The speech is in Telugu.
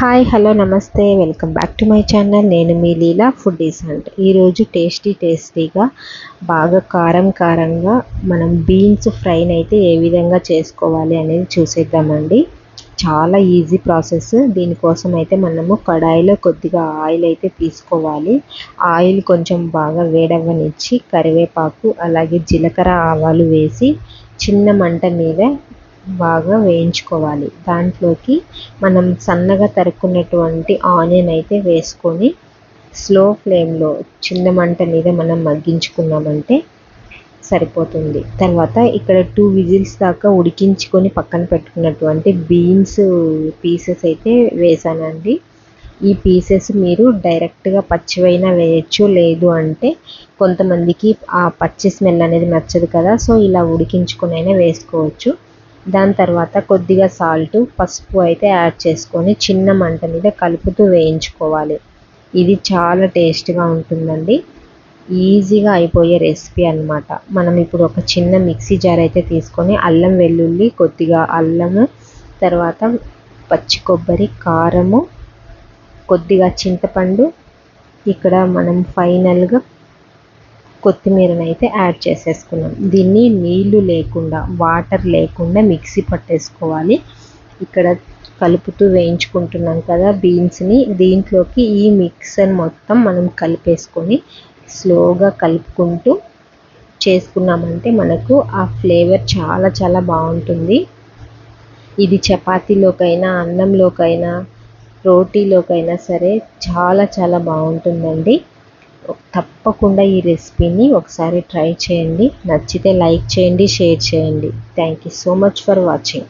హాయ్ హలో నమస్తే. Welcome back to my channel. నేను మీ లీలా ఫుడ్ డిసెంట్ ఈరోజు టేస్టీ టేస్టీగా బాగా కారం కారంగా మనం బీన్స్ ఫ్రైని అయితే ఏ విధంగా చేసుకోవాలి అనేది చూసేద్దామండి. చాలా ఈజీ ప్రాసెస్. దీనికోసం అయితే మనము కడాయిలో కొద్దిగా ఆయిల్ అయితే తీసుకోవాలి. ఆయిల్ కొంచెం బాగా వేడవ్వనిచ్చి కరివేపాకు అలాగే జీలకర్ర ఆవాలు వేసి చిన్న మంట మీద బాగా వేయించుకోవాలి. దాంట్లోకి మనం సన్నగా తరుక్కున్నటువంటి ఆనియన్ అయితే వేసుకొని స్లో ఫ్లేమ్లో చిన్న మంట మీద మనం మగ్గించుకున్నామంటే సరిపోతుంది. తర్వాత ఇక్కడ టూ విజిల్స్ దాకా ఉడికించుకొని పక్కన పెట్టుకున్నటువంటి బీన్స్ పీసెస్ అయితే వేసానండి. ఈ పీసెస్ మీరు డైరెక్ట్గా పచ్చివైనా వేయచ్చు లేదు అంటే కొంతమందికి ఆ పచ్చి స్మెల్ అనేది నచ్చదు కదా సో ఇలా ఉడికించుకునైనా వేసుకోవచ్చు. దాని తర్వాత కొద్దిగా సాల్ట్ పసుపు అయితే యాడ్ చేసుకొని చిన్న మంట మీద కలుపుతూ వేయించుకోవాలి. ఇది చాలా టేస్ట్గా ఉంటుందండి. ఈజీగా అయిపోయే రెసిపీ అనమాట మనం ఇప్పుడు ఒక చిన్న మిక్సీ జార్ అయితే తీసుకొని అల్లం వెల్లుల్లి కొద్దిగా అల్లము తర్వాత పచ్చి కొబ్బరి కారము కొద్దిగా చింతపండు. ఇక్కడ మనం ఫైనల్గా కొత్తిమీరని అయితే యాడ్ చేసేసుకున్నాం. దీన్ని నీళ్ళు లేకుండా వాటర్ లేకుండా మిక్సీ పట్టేసుకోవాలి. ఇక్కడ కలుపుతూ వేయించుకుంటున్నాం కదా బీన్స్ని. దీంట్లోకి ఈ మిక్సర్ మొత్తం మనం కలిపేసుకొని స్లోగా కలుపుకుంటూ చేసుకున్నామంటే మనకు ఆ ఫ్లేవర్ చాలా చాలా బాగుంటుంది. ఇది చపాతీలోకైనా అన్నంలోకైనా రోటీలోకైనా సరే చాలా చాలా బాగుంటుందండి. తప్పకుండా ఈ రెసిపీని ఒకసారి ట్రై చేయండి. నచ్చితే లైక్ చేయండి షేర్ చేయండి. Thank you so much for watching